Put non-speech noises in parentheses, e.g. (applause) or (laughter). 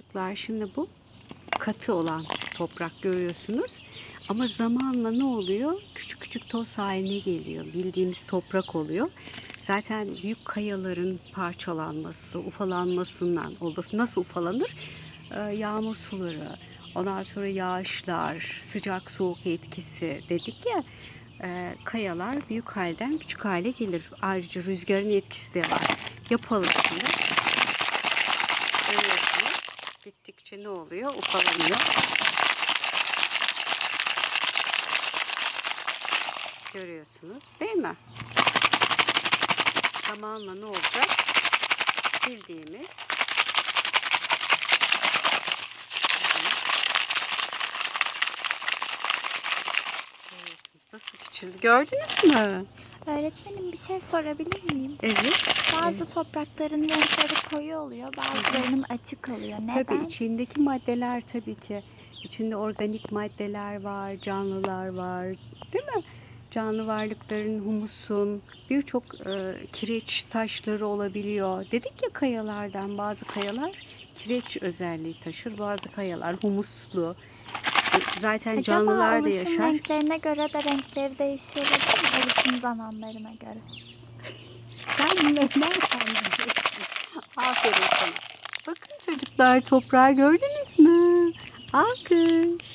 Çocuklar şimdi bu katı olan toprak görüyorsunuz. Ama zamanla ne oluyor? Küçük küçük toz haline geliyor. Bildiğimiz toprak oluyor. Zaten büyük kayaların parçalanması, ufalanmasından olur. Nasıl ufalanır? Ee, yağmur suları, ondan sonra yağışlar, sıcak soğuk etkisi dedik ya. e, kayalar büyük halden küçük hale gelir. Ayrıca rüzgarın etkisi de var. Yapalım şimdi. Bittikçe ne oluyor? Ufalanıyor. Görüyorsunuz değil mi? Zamanla ne olacak? Bildiğimiz Görüyorsunuz nasıl küçüldü. Gördünüz mü? Öğretmenim bir şey sorabilir miyim? Evet. Bazı toprakların renkleri koyu oluyor, bazılarının açık oluyor. Neden? Tabii içindeki maddeler tabii ki. İçinde organik maddeler var, canlılar var. Değil mi? Canlı varlıkların, humusun, birçok e, kireç taşları olabiliyor. Dedik ya kayalardan bazı kayalar kireç özelliği taşır. Bazı kayalar humuslu. Zaten Acaba canlılar da yaşar. renklerine göre de renkleri değişiyor olabilir mi? Oluşum zamanlarına göre. (laughs) Sen bunları nereden biliyorsun? Aferin sana. Bakın çocuklar toprağı gördünüz mü? Alkış.